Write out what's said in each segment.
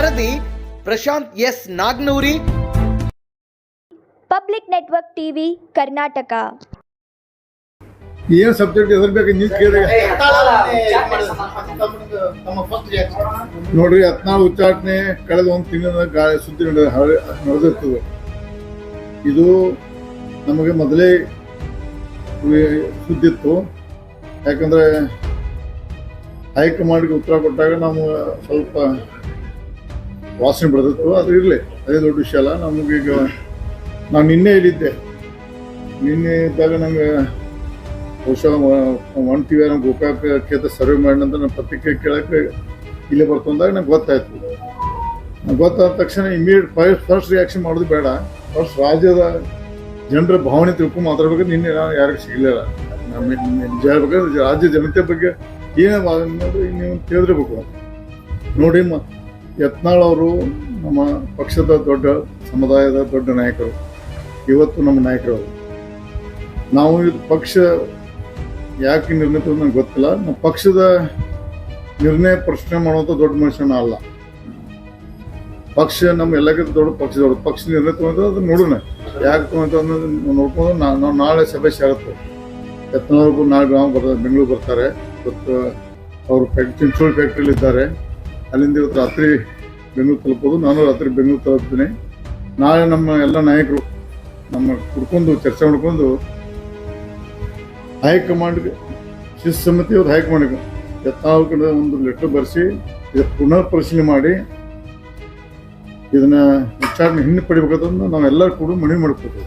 ವರದಿ Prashant S Nagnuri. Public network TV Karnataka. ಏನ್ subject ಹೆಸರ್ಬೇಕು ಬೇಕು ನೀವು ಕೇಳಿದ್ರೆ ನೋಡ್ರಿ ಹತ್ನಾಳು ಉಚ್ಚಾಟನೆ ಕಳೆದ ಒಂದು ತಿಂಗಳ ಗಾಳಿ ಸುದ್ದಿ ನಡೆದ ನಡೆದಿರ್ತದೆ. ಇದು ನಮಗೆ ಮೊದಲೇ ಸುದ್ದಿ ಸುದ್ದಿತ್ತು. ಯಾಕಂದ್ರೆ ಹೈಕಮಾಂಡ್ಗೆ ಉತ್ತರ ಕೊಟ್ಟಾಗ ನಾವು ಸ್ವಲ್ಪ ವಾಸನೆ ಬೆಳೆದಿತ್ತು ಅದು ಇರಲಿ. ಅದೇ ದೊಡ್ಡ ವಿಷಯ ಅಲ್ಲ. ನಮಗೀಗ ನಾನು ನಿನ್ನೆ ಇಲ್ಲಿದ್ದೆ ನಿನ್ನೆ ಇದ್ದಾಗ ನಂಗೆ ಬಹುಶಃ ಒನ್ ಟಿ ವಿ ನಮ್ಮ ಗೋಕಾಕ ಕ್ಷೇತ್ರ ಸರ್ವೆ ಮಾಡಿ ನಂತರ ನಮ್ಮ ಪತ್ರಿಕೆ ಕೇಳಕ್ಕೆ ಇಲ್ಲೇ ಬರ್ತಂದಾಗ ನಂಗೆ ಗೊತ್ತಾಯ್ತು. ಗೊತ್ತಾದ ತಕ್ಷಣ ಇಮಿಡಿಯೇಟ್ ಫಸ್ಟ್ ಫಸ್ಟ್ ರಿಯಾಕ್ಷನ್ ಮಾಡೋದು ಬೇಡ. ಫಸ್ಟ್ ರಾಜ್ಯದ ಜನರ ಭಾವನೆ ತಿಳ್ಕೊಂಡು ಮಾತಾಡ್ಬೇಕು. ನಿನ್ನೆ ನಾನು ಯಾರಿಗೂ ಸಿಗಲಿಲ್ಲ. ನಮ್ಮ ನಿಜ ಹೇಳ್ಬೇಕಂದ್ರೆ ರಾಜ್ಯ ಜನತೆ ಬಗ್ಗೆ ಏನು ಭಾವನೆ ನೀವು ತಿಳಿದಿರ್ಬೇಕು. ನೋಡಿ ಯತ್ನಾಳ್ ಅವರು ನಮ್ಮ ಪಕ್ಷದ ದೊಡ್ಡ ಸಮುದಾಯದ ದೊಡ್ಡ ನಾಯಕರು. ಇವತ್ತು ನಮ್ಮ ನಾಯಕರು ನಾವು ಇದು ಪಕ್ಷ ಯಾಕೆ ನಿರ್ಣಯ ತಗೊಂಡು ನಂಗೆ ಗೊತ್ತಿಲ್ಲ. ನಮ್ಮ ಪಕ್ಷದ ನಿರ್ಣಯ ಪ್ರಶ್ನೆ ಮಾಡುವಂಥ ದೊಡ್ಡ ಮನುಷ್ಯನ ಅಲ್ಲ. ಪಕ್ಷ ನಮ್ಮ ಎಲ್ಲಕ್ಕಿಂತ ದೊಡ್ಡ ಪಕ್ಷ ದೊಡ್ಡ ಪಕ್ಷ ನಿರ್ಣಯ ತಗೊಂಡ್ರೆ ಅದು ನೋಡೋಣ. ಯಾಕೆ ತಗೊಂತ ನೋಡ್ಕೊಂಡು ನಾ- ನಾವು ನಾಳೆ ಸಭೆ ಸೇರುತ್ತೆ. ಯತ್ನವ್ರಿಗೂ ನಾಳೆ ಗ್ರಾಮ ಬರ್ತಾರೆ ಬೆಂಗಳೂರು ಬರ್ತಾರೆ. ಇವತ್ತು ಅವರು ಫ್ಯಾಕ್ಟ್ರಿ ಚಿಂಚೋಳಿ ಫ್ಯಾಕ್ಟ್ರಿಲಿ ಇದ್ದಾರೆ ಅಲ್ಲಿಂದ ಇವತ್ತು ರಾತ್ರಿ ಬೆಂಗಳೂರು ತಲುಪೋದು. ನಾನು ರಾತ್ರಿ ಬೆಂಗಳೂರು ತಲುಪ್ತೀನಿ. ನಾಳೆ ನಮ್ಮ ಎಲ್ಲ ನಾಯಕರು ನಮ್ಮ ಕುಡ್ಕೊಂಡು ಚರ್ಚೆ ಮಾಡ್ಕೊಂಡು ಹೈಕಮಾಂಡ್ಗೆ ಶಿಸ್ತು ಸಮಿತಿ ಅವ್ರು ಹೈಕಮಾಂಡ್ಗೆ ಎತ್ತಾವ ಕಡೆ ಒಂದು ಲೆಟರ್ ಬರೆಸಿ, ಇದು ಪುನರ್ ಪರಿಶೀಲನೆ ಮಾಡಿ, ಇದನ್ನ ವಿಚಾರಣೆ ಹಿಂದೆ ಪಡಿಬೇಕಂತಂದು ನಾವೆಲ್ಲರೂ ಕೂಡ ಮನವಿ ಮಾಡ್ಕೋತೀವಿ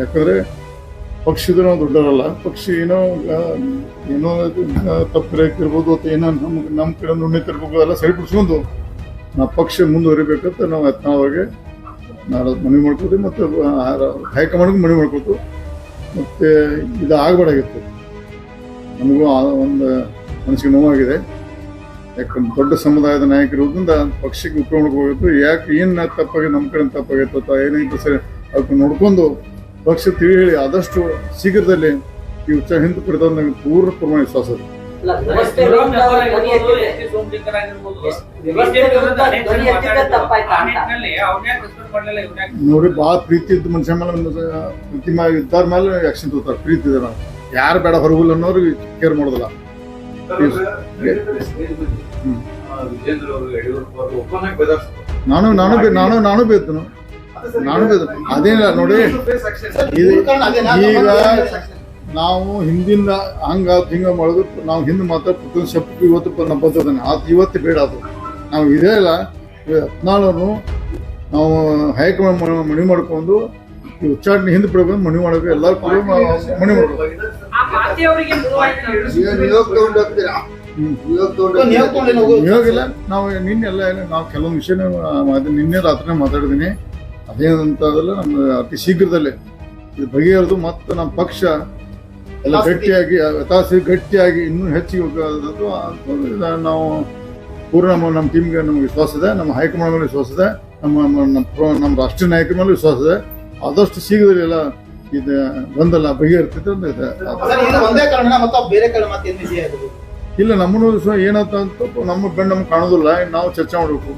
ಯಾಕಂದ್ರೆ ಪಕ್ಷದ ನಾವು ದೊಡ್ಡರಲ್ಲ ಪಕ್ಷಿ ಏನೋ ಏನೋ ತಪ್ಪಿರ್ಬೋದು ಅಥವಾ ಏನೋ ನಮ್ಗೆ ನಮ್ಮ ಕಡೆ ತರಬೇಕು ಎಲ್ಲ ಸರಿಪಡಿಸ್ಕೊಂಡು ನಾವು ಪಕ್ಷ ಮುಂದುವರಿಬೇಕಂತ ನಾವು ಯತ್ನವಾಗಿ ನಾಳೆ ಮನವಿ ಮಾಡ್ಕೊತೀವಿ ಮತ್ತು ಹೈಕಮಾಂಡ್ಗೆ ಮನವಿ ಮಾಡ್ಕೊತು ಮತ್ತು ಇದು ಆಗಬೇಡಾಗಿತ್ತು ನಮಗೂ ಒಂದು ಮನಸ್ಸಿಗೆ ನೋವಾಗಿದೆ. ಯಾಕಂದ್ರೆ ದೊಡ್ಡ ಸಮುದಾಯದ ನಾಯಕರಿರೋದ್ರಿಂದ ಪಕ್ಷಕ್ಕೆ ಉಪಯೋಗ ಹೋಗಿತ್ತು ಯಾಕೆ, ಏನು ತಪ್ಪಾಗಿ ನಮ್ಮ ಕಡೆ ತಪ್ಪಾಗಿತ್ತು ಅಥವಾ ಏನಾಯ್ತು ಸರಿ ಅದಕ್ಕೆ ನೋಡ್ಕೊಂಡು ಪಕ್ಷ ತಿಳಿ ಹೇಳಿ ಆದಷ್ಟು ಶೀಘ್ರದಲ್ಲಿ ಈ ಉಚ್ಚ ಹಿಂದೆ ಪಡೆದ ನನಗೆ ಪೂರ್ಣ ಪ್ರಮಾಣ ವಿಶ್ವಾಸ ಇದೆ ನೋಡಿ ಭಾಳ ಪ್ರೀತಿ ಇದ್ದ ಮನುಷ್ಯ ಮೇಲೆ ಪ್ರೀತಿ ಇದ್ದಾರ ಮೇಲೆ ಆಕ್ಷನ್ ತಗೋತಾರೆ. ಪ್ರೀತಿ ಇದೆ ನಾವು ಯಾರು ಬೇಡ ಹೊರಗುಲ್ಲ ಅನ್ನೋರು ಕೇರ್ ಮಾಡೋದಿಲ್ಲ. ನಾನು ನಾನು ನಾನು ನಾನು ಬೇತನು ನಾನು ಅದೇನಿಲ್ಲ ನೋಡಿ ಇದು ಈಗ ನಾವು ಹಿಂದಿನ ಹಂಗ ಹಿಂಗ ಮಾಡಿದ್ರು ನಾವು ಹಿಂದೆ ಮಾತ್ರ ಪ್ರತಿಯೊಂದು ಇವತ್ತು ನಮ್ಮ ಬರ್ತದಾನೆ ಅದು ಇವತ್ತು ಬೇಡ ಅದು. ನಾವು ಇದೇ ಇಲ್ಲ ಹದಿನಾಲ್ಕು ನಾವು ಹೈಕಮಾಂಡ್ ಮಣಿ ಮಾಡ್ಕೊಂಡು ಈ ಉಚ್ಚಾಟನೆ ಹಿಂದೆ ಪಡ್ಕೊಂಡು ಮಣಿ ಮಾಡಬೇಕು ಎಲ್ಲರೂ ಕೂಡ ಮಣಿ ಮಾಡಬೇಕು. ಮಾಡ್ಬೇಕು ಈಗ ನಿಯೋಗ ತಗೊಂಡು ಹೋಗ್ತೀರಾ ಹ್ಮ್. ನಿಯೋಗ ತಗೊಂಡು ಇವಾಗಿಲ್ಲ ನಾವು ನಿನ್ನೆ ಎಲ್ಲ ನಾವು ಕೆಲವೊಂದು ವಿಷಯ ನಿನ್ನೆ ರಾತ್ರಿ ಮಾತಾಡಿದ್ದೀನಿ. ಅದೇನಂತದಲ್ಲ ನಮ್ಮ ಅತಿ ಶೀಘ್ರದಲ್ಲೇ. ಇದು ಬಗೆಹರಿದು ಮತ್ತು ನಮ್ಮ ಪಕ್ಷ ಎಲ್ಲ ಗಟ್ಟಿಯಾಗಿ ತಾಸಿ ಗಟ್ಟಿಯಾಗಿ ಇನ್ನೂ ಹೆಚ್ಚಿಗೆ ನಾವು ಪೂರ್ಣ ನಮ್ಮ ನಮ್ಮ ಟೀಮ್ಗೆ ನಮ್ಗೆ ವಿಶ್ವಾಸ ಇದೆ ನಮ್ಮ ಹೈಕಮಾಂಡ್ ಮೇಲೆ ವಿಶ್ವಾಸ ಇದೆ ನಮ್ಮ ನಮ್ಮ- ನಮ್ಮ ಪ್ರ- ನಮ್ಮ ರಾಷ್ಟ್ರೀಯ ನಾಯಕರ ಮೇಲೆ ವಿಶ್ವಾಸ ಇದೆ. ಆದಷ್ಟು ಶೀಘ್ರದಲ್ಲಿ ಎಲ್ಲ ಇದು ಬಂದಲ್ಲ ಬಗೆಹರಿತೈತೆ ಅಂತ ಇದೆ ಇಲ್ಲ ನಮ್ಮನ್ನು ಏನಾಯ್ತು ಅಂತ ನಮ್ಮ ಬೆನ್ನು ನಮ್ಗೆ ಕಾಣೋದಿಲ್ಲ ನಾವು ಚರ್ಚೆ ಮಾಡಬೇಕು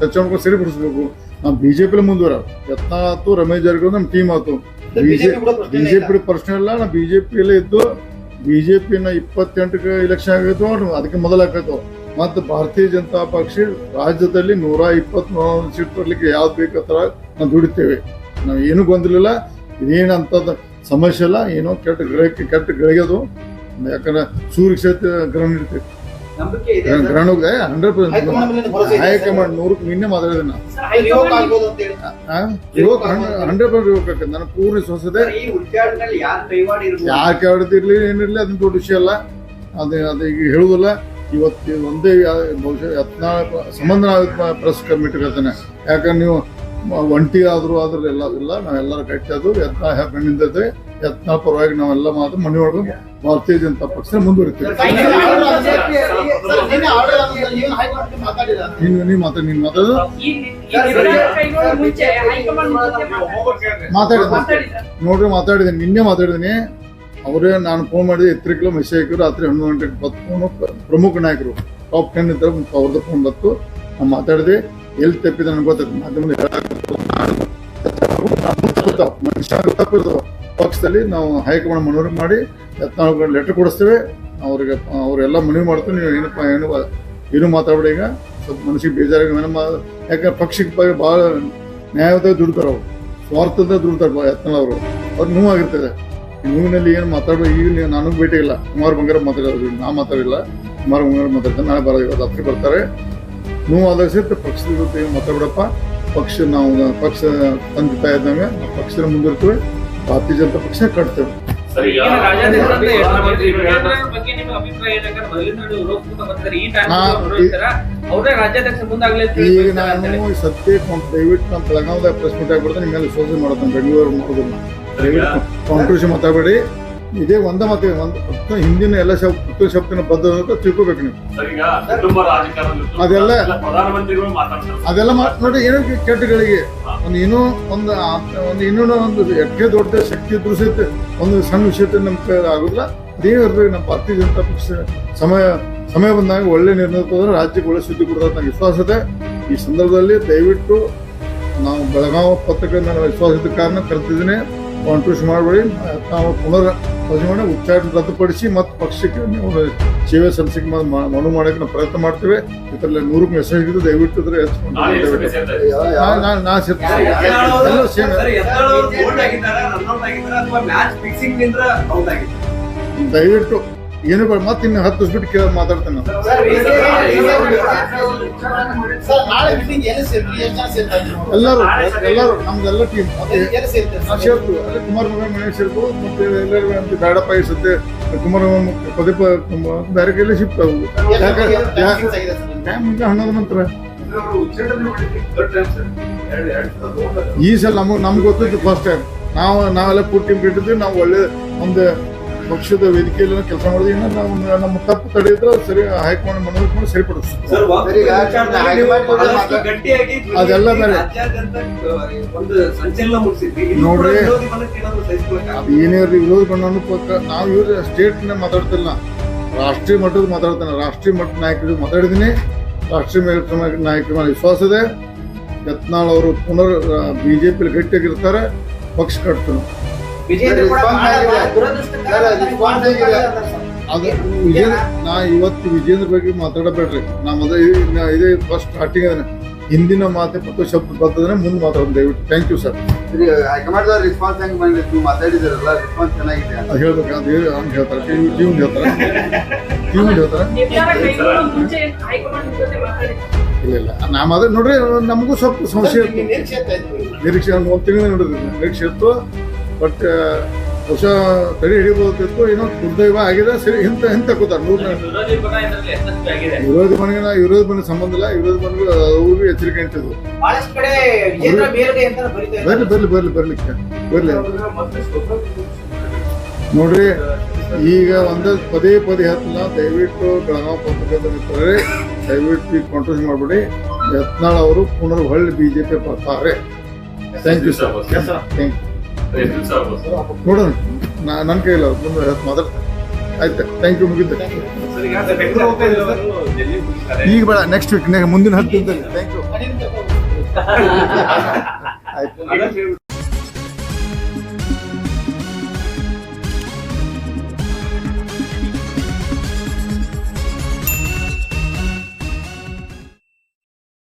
ಚರ್ಚೆ ಮಾಡ್ಕೊಂಡು ಸರಿಪಡಿಸ್ಬೇಕು. ನಾವು ಬಿಜೆಪಿ ಮುಂದುವರ. ಯತ್ನ ಆಯ್ತು ರಮೇಶ್ ಜಾರಕಿಹೊಳಿ ನಮ್ಮ ಟೀಮ್ ಆಯ್ತು ಬಿಜೆಪಿ ಪಿ ಪ್ರಶ್ನೆ ಇಲ್ಲ. ಬಿಜೆಪಿ ಪ್ರಶ್ನೆ ಇಲ್ಲ ನಾವು ಬಿಜೆಪಿಯಲ್ಲೇ ಇದ್ದು ಬಿಜೆಪಿನ ಇಪ್ಪತ್ತೆಂಟಕ್ಕೆ ಇಲೆಕ್ಷನ್ ಆಗೈತು ಅದಕ್ಕೆ ಮೊದಲಾಕೈತು ಮತ್ತು ಭಾರತೀಯ ಜನತಾ ಪಕ್ಷ ರಾಜ್ಯದಲ್ಲಿ ನೂರ ಇಪ್ಪತ್ತ್ಮೂರು ಸೀಟ್ ತರಲಿಕ್ಕೆ ಯಾವ್ದು ಬೇಕತ್ತರ ನಾವು ದುಡಿತೇವೆ. ನಾವು ಏನೂ ಗೊಂದಲಿಲ್ಲ ಇದೇನಂತದ ಸಮಸ್ಯೆ ಇಲ್ಲ ಏನೋ ಕೆಟ್ಟ ಗ್ರಹಕ್ಕೆ ಕೆಟ್ಟ ಗಳಿಗೆದು ಯಾಕಂದ್ರೆ ಸೂರ್ಯ ಕ್ಷೇತ್ರ ಗ್ರಹಣ ಇರ್ತೈತಿ. ಹೋಗಿದೆ ಹಂಡ್ರೆಡ್ ಸರ್. ಹೈಕಮಾಂಡ್ ನೂರಕ್ಕೆ ನಿನ್ನೆ ಮಾತಾಡಿದೆ ನಾನು ಯುವಕ ಹಂಡ್ರೆಡ್ ಪರ್ಸೆಂಟ್ ಯುವಕ ನನ್ನ ಪೂರ್ಣ ವಿಶ್ವಾಸ ಇದೆ ಈ ಉಚ್ಚಾರಣೆಯಲ್ಲಿ ಯಾರು ಕೈವಾಡ ಇರ್ಬೋದು? ಯಾರು ಕೇಳದಿರ್ಲಿ ಏನಿರ್ಲಿ ಅದನ್ನ ದೊಡ್ಡ ವಿಷಯ ಅಲ್ಲ. ಅದು ಅದು ಈಗ ಹೇಳುವುದಿಲ್ಲ ಇವತ್ತು ಒಂದೇ ಬಹುಶಃ ಯತ್ನ ಸಂಬಂಧ ಪ್ರೆಸ್ ಕಮಿಟಿ ಕರ್ತಾನೆ ಯಾಕಂದ್ರೆ ನೀವು ಒಂಟಿ ಆದರೂ ಆದ್ರೂ ಎಲ್ಲ ಇಲ್ಲ ನಾವೆಲ್ಲರೂ ಗಟ್ಟಿ ಎತ್ತ ಯತ್ನ ಬೆನ್ನಿಂದೈತೆ ಯತ್ನ ಪರವಾಗಿ ನಾವೆಲ್ಲ ಮಾತು ಮನೆಯೊಳಗೆ ಒಳಗೆ ಭಾರತೀಯ ಜನತಾ ಪಕ್ಷ ಮುಂದುವರಿತೀವಿ. ನೀವು. ನೀವು ನೀನು ನೀನು ಮಾತಾಡಿ ನೀನು ಮಾತಾಡೋದು ಮಾತಾಡಿದ ನೋಡ್ರಿ ಮಾತಾಡಿದೆ ನಿನ್ನೆ ಮಾತಾಡಿದೀನಿ ಅವರೇ ನಾನು ಫೋನ್ ಮಾಡಿದೆ ಕಿಲೋ ಮೆಸೇಜ್ ರಾತ್ರಿ ಹನ್ನೊಂದು ಗಂಟೆಗೆ ಬತ್ತು ಫೋನು ಪ್ರಮುಖ ನಾಯಕರು. ಟಾಪ್ ಟೆನ್ ಇದ್ರ ಅವ್ರದ್ದು ಫೋನ್ ಬತ್ತು ನಾನು ಮಾತಾಡಿದೆ. ಎಲ್ಲಿ ತಪ್ಪಿದ ನನಗೆ ಗೊತ್ತಾಗ್ತದೆ ಮಾಧ್ಯಮದ ಹೇಳಾಕ ಮನುಷ್ಯ ತಪ್ಪಿರ್ತಾವ ಪಕ್ಷದಲ್ಲಿ ನಾವು ಹೈಕಮಾಂಡ್ ಮನವರಿ ಮಾಡಿ ನಾವು ಲೆಟರ್ ಕೊಡಿಸ್ತೇವೆ. ಅವ್ರಿಗೆ, ಅವರೆಲ್ಲ ಮನವಿ ಮಾಡ್ತೀವಿ ನೀವು ಏನಪ್ಪ ಏನು ಏನು ಮಾತಾಡ್ಬೇಡಿ ಈಗ. ಸ್ವಲ್ಪ ಮನಸ್ಸಿಗೆ ಬೇಜಾರಾಗಿ ಏನಮ್ಮ ಯಾಕಂದ್ರೆ ಪಕ್ಷಕ್ಕೆ ಬಗ್ಗೆ ಭಾಳ ನ್ಯಾಯದ ದುಡ್ತಾರೆ ಅವರು. ಸ್ವಾರ್ಥದ ದುಡ್ತಾರೆ ಯತ್ನಾಳ್ ಅವರು. ಅವ್ರು ನೋವಾಗಿರ್ತದೆ ನೋವಿನಲ್ಲಿ ಏನು ಮಾತಾಡ್ಬೇಕು ಈಗ ನೀವು ನನಗೆ ಭೇಟಿ ಇಲ್ಲ. ಕುಮಾರ್ ಬಂಗಾರ ಮಾತಾಡೋದು. ನಾ ಮಾತಾಡಿಲ್ಲ. ಕುಮಾರ್ ಬಂಗಾರ ಮಾತಾಡ್ತಾರೆ. ನಾಳೆ ಬರೋದು ಇವತ್ತು ರಾತ್ರಿ ಬರ್ತಾರೆ. ನೋವು ಆದಾಗ ಸಹಿತ ಪಕ್ಷದ ಜೊತೆ ಮಾತಾಡ್ಬಿಡಪ್ಪ. ಪಕ್ಷ ನಾವು, ಪಕ್ಷ ತಂದೆ ತಾಯಿ ಇದ್ದಂಗೆ ನಾವು ಪಕ್ಷದ ಮುಂದಿರ್ತೀವಿ. ಭಾರತೀಯ ಜನತಾ ಪಕ್ಷ ಕಟ್ತೇವೆ ಸರ್ ಈಗ ನಿಮ್ಮ. ನಾನು ಸದ್ಯಕ್ಕೆ ಒಂದು ದಯವಿಟ್ಟು ನಮ್ಮ ತೆಲಂಗಾಣದಾಗ ಪ್ರೆಸ್ ಮೀಟ್ ಆಗ್ಬಿಡ್ತೇನೆ ನಿಮ್ಮೆಲ್ಲ ವಿಶ್ವಾಸ ಮಾಡೋದು ಬೆಂಗಳೂರು ಮಾಡೋದಿಲ್ಲ ದಯವಿಟ್ಟು ಕಾಂಟ್ರವರ್ಸಿ ಮಾತಾಡಬೇಡಿ. ಇದೇ ಒಂದ ಮತ್ತೆ ಒಂದು ಹಿಂದಿನ ಎಲ್ಲ ಶಬ್ದ ಶಕ್ತಿನ ಶಬ್ದನ ಬದ್ಧ ಅಂತ ತಿಳ್ಕೊಬೇಕು ನೀವು. ಅದೆಲ್ಲ- ಅದೆಲ್ಲ ನೋಡಿ ಏನೋ ಕೆಟ್ಟಗಳಿಗೆ ಒಂದು ಏನೋ ಒಂದು ಒಂದು ಇನ್ನೂ ಒಂದು ಎಷ್ಟೇ ದೊಡ್ಡ ಶಕ್ತಿ ಇದ್ರೂ ಸಹಿತ ಒಂದು ಸಣ್ಣ ವಿಷಯ ನಮ್ಮ ಆಗುದಿಲ್ಲ. ಆಗೋದಿಲ್ಲ ನಮ್ಮ ಭಾರತೀಯ ಜನತಾ ಪಕ್ಷ ಸಮಯ ಸಮಯ ಬಂದಾಗ ಒಳ್ಳೆ ನಿರ್ಣಯ ತಗೊಂಡ್ರೆ ರಾಜ್ಯಕ್ಕೆ ಒಳ್ಳೆ ಸುದ್ದಿ ಕೊಡೋದು ನಂಗೆ ವಿಶ್ವಾಸ ಇದೆ. ಈ ಸಂದರ್ಭದಲ್ಲಿ ದಯವಿಟ್ಟು ನಾವು ಬೆಳಗಾವಿ ಪತ್ರಿಕೆ ನನ್ನ ವಿಶ್ವಾಸದ ಕಾರಣ ಕರೆತಿದ್ದೀನಿ ಕಾಂಟ್ರವರ್ಸಿ ಮಾಡಬೇಡಿ ನಾವು ಪುನರ್ ಪ್ರಜೆ ಉಚ್ಚಾರಣೆ ಉಚ್ಚಾರ ರದ್ದುಪಡಿಸಿ ಮತ್ತು ಪಕ್ಷಕ್ಕೆ ನೀವು ಸೇವೆ ಸಲ್ಲಿಸಕ್ಕೆ ಮ- ಮನವಿ ಮಾಡೋಕೆ ನಾವು ಪ್ರಯತ್ನ ಮಾಡ್ತೇವೆ. ಇದರಲ್ಲಿ ನೂರಕ್ಕೆ ಮೆಸೇಜ್ ಇದ್ದು ದಯವಿಟ್ಟು ಇದ್ರೆ ಎಷ್ಟು ದಯವಿಟ್ಟು. ಸೇರ್ತೀನಿ. ಏನು ಮತ್ತೆ ಇನ್ನು ಹತ್ತು ಬಿಟ್ಟು ಕೇಳ ಮಾತಾಡ್ತೇನೆ ಎಲ್ಲರೂ ಎಲ್ಲರೂ ನಮ್ದೆಲ್ಲ ಟೀಮ್? ಸೇರ್ತು ಅಲ್ಲಿ ಕುಮಾರ ಮನೆ ಸೇರ್ಬೋದು ಮತ್ತೆ ಎಲ್ಲರೂ ಅಂತ ಬೇಡಪ್ಪ ಈ ಸದ್ಯ ಕುಮಾರ ಪದೇ ಬೇರೆ ಕೈಲಿ ಶಿಫ್ಟ್ ಆಗುದು? ಟೈಮ್ ಮುಂದೆ ಹನ್ನೊಂದು ನಂತರ? ಈ ಸಲ ನಮಗೆ ನಮ್ಗೆ ಗೊತ್ತಿತ್ತು ಫಸ್ಟ್ ಟೈಮ್ ನಾವು ನಾವೆಲ್ಲ ಪೂರ್ತಿ ಟೀಮ್ ಬಿಟ್ಟಿದ್ವಿ ನಾವು ಒಳ್ಳೆ ಒಂದು ಪಕ್ಷದ ವೇದಿಕೆಯಲ್ಲಿ ಕೆಲಸ ಮಾಡಿದ್ರೆ ನಾವು ನಮ್ಮ ತಪ್ಪು ತಡೆಯಿದ್ರೆ ಸರಿ ಹೈಕಮಾಂಡ್ ಮನವಿ ಮಾಡಿ ಸರಿಪಡಿಸ್ತೀವಿ ಸರಿ, ಈಗ ಹೈಕಮಾಂಡ್ ಬಗ್ಗೆ ಗಟ್ಟಿಯಾಗಿ ಅದೆಲ್ಲ ಬೇರೆ. ನೋಡ್ರಿ. ಅದು ಏನೇ ಇರಲಿ ವಿರೋಧ ಬಣ್ಣವನ್ನು ನಾವು ಇವ್ರ ಸ್ಟೇಟ್ನ ಮಾತಾಡ್ತಿಲ್ಲ. ರಾಷ್ಟ್ರೀಯ ಮಟ್ಟದ ಮಾತಾಡ್ತಾನೆ ರಾಷ್ಟ್ರೀಯ ಮಟ್ಟದ ನಾಯಕರು ಮಾತಾಡಿದ್ದೀನಿ. ರಾಷ್ಟ್ರೀಯ ಮಟ್ಟದ ನಾಯಕರ ಮೇಲೆ ವಿಶ್ವಾಸ ಇದೆ. ಯತ್ನಾಳ್ ಅವರು ಪುನರ್ ಬಿಜೆಪಿ ಗಟ್ಟಿಯಾಗಿರ್ತಾರೆ. ಪಕ್ಷ ಕಟ್ತಾನೆ. ಕೂಡ ದುರದೃಷ್ಟಕರ? ಅದು ವಿಜೇಂದ್ರ ನಾ ಇವತ್ತು ವಿಜೇಂದ್ರ ಬಗ್ಗೆ ಮಾತಾಡಬೇಡ್ರಿ. ನಮ್ಮದ ಮೊದಲ ಇದೇ ಫಸ್ಟ್ ಸ್ಟಾರ್ಟಿಂಗ್ ಅದನ್ನ ಹಿಂದಿನ ಮಾತೆ ಮತ್ತು ಶಬ್ದ ಬರ್ತದ್ರೆ ಮುಂದೆ ಮಾತಾಡೋದು ದಯವಿಟ್ಟು. ಥ್ಯಾಂಕ್ ಯು ಸರ್ ಸರಿ ಹೈಕಮಾಂಡ್ ರೆಸ್ಪಾನ್ಸ್ ಹೆಂಗೆ ಬಂದಿದೆ ನೀವು ಮಾತಾಡಿದಿರಲ್ಲ ರೆಸ್ಪಾನ್ಸ್ ಚೆನ್ನಾಗಿದೆ ಅದು ಹೇಳ್ಬೇಕು ಅದು ಹೇಳಿ ಅವ್ನು ಹೇಳ್ತಾರೆ. ಟೀಮ್ ಹೇಳ್ತಾರೆ? ಹೇಳ್ತಾರೆ? ಇಲ್ಲ ಇಲ್ಲ. ನಾ ಅದೇ ನೋಡ್ರಿ ನಮಗೂ ಸ್ವಲ್ಪ ಸಮಸ್ಯೆ ಇತ್ತು. ನಿರೀಕ್ಷೆ ಒಂದು ತಿಂಗಳು ನೋಡಿದ್ರಿ ನಿರೀಕ್ಷೆ ಇತ್ತು. ಬಟ್ ಹೊಸ ತಡೆ ಹಿಡಿಬೋದಿತ್ತು ಏನೋ ದುರ್ದೈವ ಆಗಿದೆ ಸರಿ ಇಂತ ಇಂತ ಕೂತಾರೆ ನೂರ ವಿರೋಧಿ ಮನೆಗೆ ನಾ ವಿರೋಧಿ ಮನೆ ಸಂಬಂಧ ಇಲ್ಲ ವಿರೋಧಿ ಮನೆಗೆ ಅವ್ರಿಗೂ ಎಚ್ಚರಿಕೆ ಇಟ್ಟಿದ್ರು ಬರ್ಲಿ. ಬರ್ಲಿ ಬರ್ಲಿ ಬರ್ಲಿ ಬರ್ಲಿಕ್ಕೆ ಬರ್ಲಿ. ನೋಡ್ರಿ ಈಗ ಒಂದು ಪದೇ ಪದೇ ಹತ್ತಿನ ದಯವಿಟ್ಟು ಬೆಳಗಾವ್ ಪತ್ರಿಕೆ ದಯವಿಟ್ಟು ಈಗ ಮಾಡ್ಬಿಡಿ ಮಾಡಬೇಡಿ. ಯತ್ನಾಳ್ ಅವರು ಪುನರ್ ಹೊಳ್ಳಿ ಬಿಜೆಪಿ ಬರ್ತಾರೆ thank you sir. Thank you? ನೋಡೋಣ. ನನ್ನ ಕೈಯಲ್ಲ ಮುಂದೆ ಮಾತಾಡ್ತೇನೆ ಆಯ್ತು. ಥ್ಯಾಂಕ್ ಯು ಮುಗಿದ್ದೆ ಈಗ ಬೇಡ ನೆಕ್ಸ್ಟ್ ವೀಕ್ ಮುಂದಿನ ಹತ್ತು ದಿನದಲ್ಲಿ. ಥ್ಯಾಂಕ್ ಯು ಆಯ್ತು.